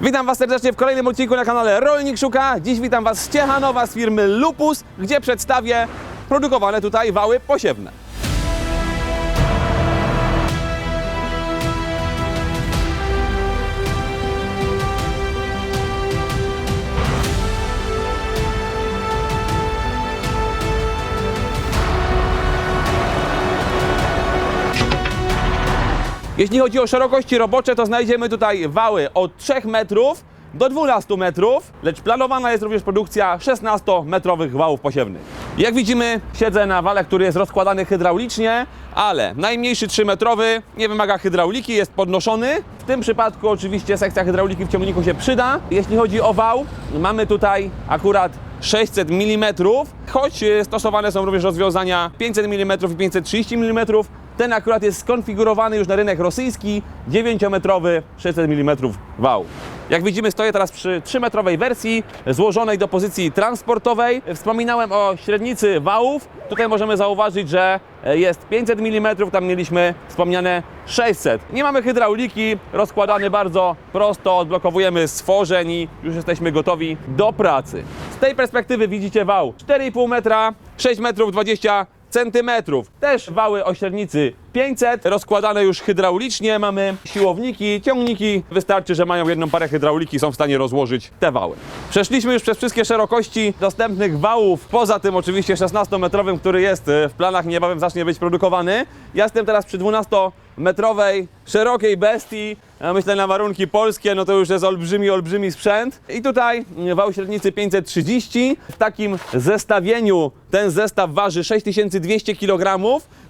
Witam Was serdecznie w kolejnym odcinku na kanale Rolnik Szuka. Dziś witam Was z Ciechanowa z firmy Lupus, gdzie przedstawię produkowane tutaj wały posiewne. Jeśli chodzi o szerokości robocze, to znajdziemy tutaj wały od 3 metrów do 12 metrów, lecz planowana jest również produkcja 16-metrowych wałów posiewnych. Jak widzimy, siedzę na wale, który jest rozkładany hydraulicznie, ale najmniejszy 3-metrowy nie wymaga hydrauliki, jest podnoszony. W tym przypadku oczywiście sekcja hydrauliki w ciągniku się przyda. Jeśli chodzi o wał, mamy tutaj akurat 600 mm, choć e, stosowane są również rozwiązania 500 mm i 530 mm. Ten akurat jest skonfigurowany już na rynek rosyjski, 9-metrowy 600 mm wał. Jak widzimy, stoję teraz przy 3-metrowej wersji złożonej do pozycji transportowej. Wspominałem o średnicy wałów. Tutaj możemy zauważyć, że jest 500 mm, tam mieliśmy wspomniane 600. Nie mamy hydrauliki, rozkładany bardzo prosto, odblokowujemy stworzeń i już jesteśmy gotowi do pracy. Z tej perspektywy widzicie wał 4,5 metra, 6 metrów 20 centymetrów. Też wały o średnicy 500, rozkładane już hydraulicznie, mamy siłowniki, ciągniki. Wystarczy, że mają jedną parę hydrauliki, są w stanie rozłożyć te wały. Przeszliśmy już przez wszystkie szerokości dostępnych wałów, poza tym oczywiście 16-metrowym, który jest e, w planach niebawem zacznie być produkowany. Ja jestem teraz przy 12-metrowej, szerokiej bestii. Myślę na warunki polskie, no to już jest olbrzymi, olbrzymi sprzęt. I tutaj wał średnicy 530. W takim zestawieniu ten zestaw waży 6200 kg.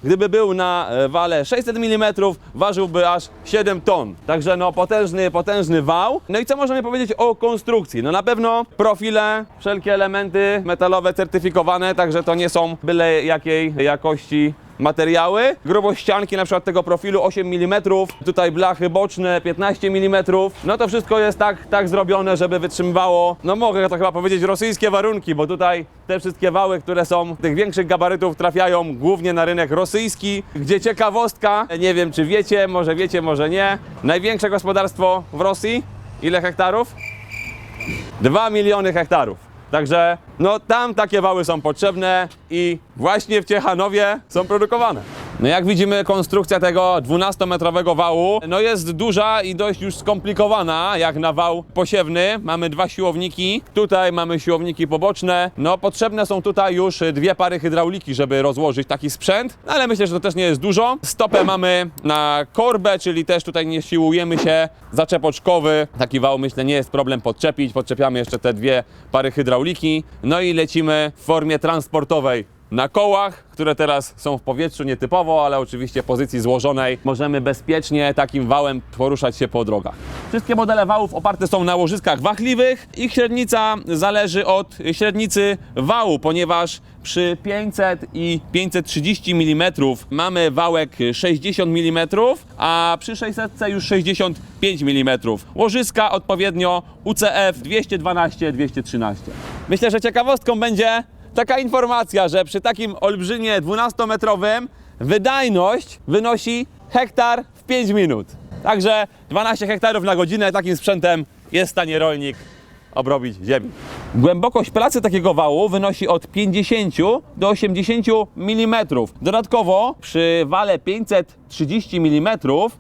Gdyby był na e, wale 600 mm, ważyłby aż 7 ton. Także no potężny, potężny wał. No i co możemy powiedzieć o konstrukcji? No na pewno profile, wszelkie elementy metalowe certyfikowane, także to nie są byle jakiej jakości materiały. Grubość ścianki na przykład tego profilu 8 mm, tutaj blachy boczne 15 mm. No to wszystko jest tak, tak zrobione, żeby wytrzymywało, no mogę to chyba powiedzieć, rosyjskie warunki, bo tutaj te wszystkie wały, które są tych większych gabarytów trafiają głównie na rynek rosyjski, gdzie ciekawostka, nie wiem czy wiecie, może wiecie, może nie, największe gospodarstwo w Rosji, ile hektarów? 2 miliony hektarów. Także no tam takie wały są potrzebne i właśnie w Ciechanowie są produkowane. No jak widzimy konstrukcja tego 12-metrowego wału no jest duża i dość już skomplikowana jak na wał posiewny. Mamy dwa siłowniki, tutaj mamy siłowniki poboczne. No potrzebne są tutaj już dwie pary hydrauliki, żeby rozłożyć taki sprzęt, ale myślę, że to też nie jest dużo. Stopę mamy na korbę, czyli też tutaj nie siłujemy się. Zaczep oczkowy, taki wał myślę nie jest problem podczepić. Podczepiamy jeszcze te dwie pary hydrauliki. No i lecimy w formie transportowej na kołach, które teraz są w powietrzu nietypowo, ale oczywiście w pozycji złożonej możemy bezpiecznie takim wałem poruszać się po drogach. Wszystkie modele wałów oparte są na łożyskach wachliwych. Ich średnica zależy od średnicy wału, ponieważ przy 500 i 530 mm mamy wałek 60 mm, a przy 600 już 65 mm. Łożyska odpowiednio UCF 212-213. Myślę, że ciekawostką będzie taka informacja, że przy takim olbrzymie 12-metrowym wydajność wynosi hektar w 5 minut. Także 12 hektarów na godzinę takim sprzętem jest w stanie rolnik obrobić ziemi. Głębokość pracy takiego wału wynosi od 50 do 80 mm. Dodatkowo przy wale 530 mm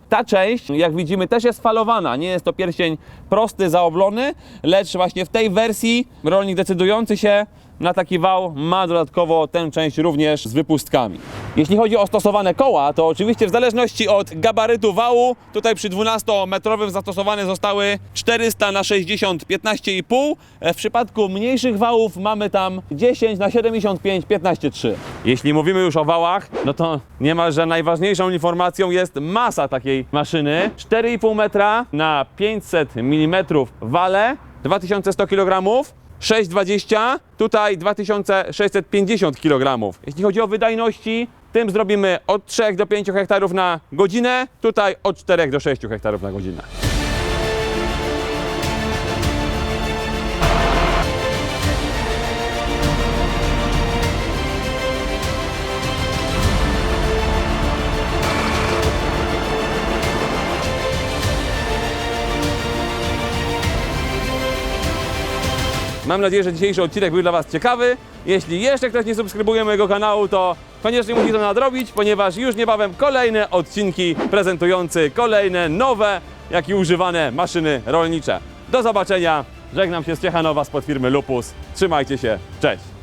ta część, jak widzimy, też jest falowana. Nie jest to pierścień prosty, zaoblony, lecz właśnie w tej wersji rolnik decydujący się na taki wał ma dodatkowo tę część również z wypustkami. Jeśli chodzi o stosowane koła, to oczywiście w zależności od gabarytu wału, tutaj przy 12-metrowym zastosowane zostały 400 na 60 15,5. W przypadku mniejszych wałów mamy tam 10 na 75 15,3. Jeśli mówimy już o wałach, no to niemalże najważniejszą informacją jest masa takiej maszyny. 4,5 metra na 500 mm wale, 2100 kg. 6,20, tutaj 2650 kg. Jeśli chodzi o wydajności, tym zrobimy od 3 do 5 hektarów na godzinę, tutaj od 4 do 6 hektarów na godzinę. Mam nadzieję, że dzisiejszy odcinek był dla Was ciekawy. Jeśli jeszcze ktoś nie subskrybuje mojego kanału, to koniecznie musi to nadrobić, ponieważ już niebawem kolejne odcinki prezentujące kolejne nowe, jak i używane maszyny rolnicze. Do zobaczenia. Żegnam się z Ciechanowa spod firmy Lupus. Trzymajcie się. Cześć.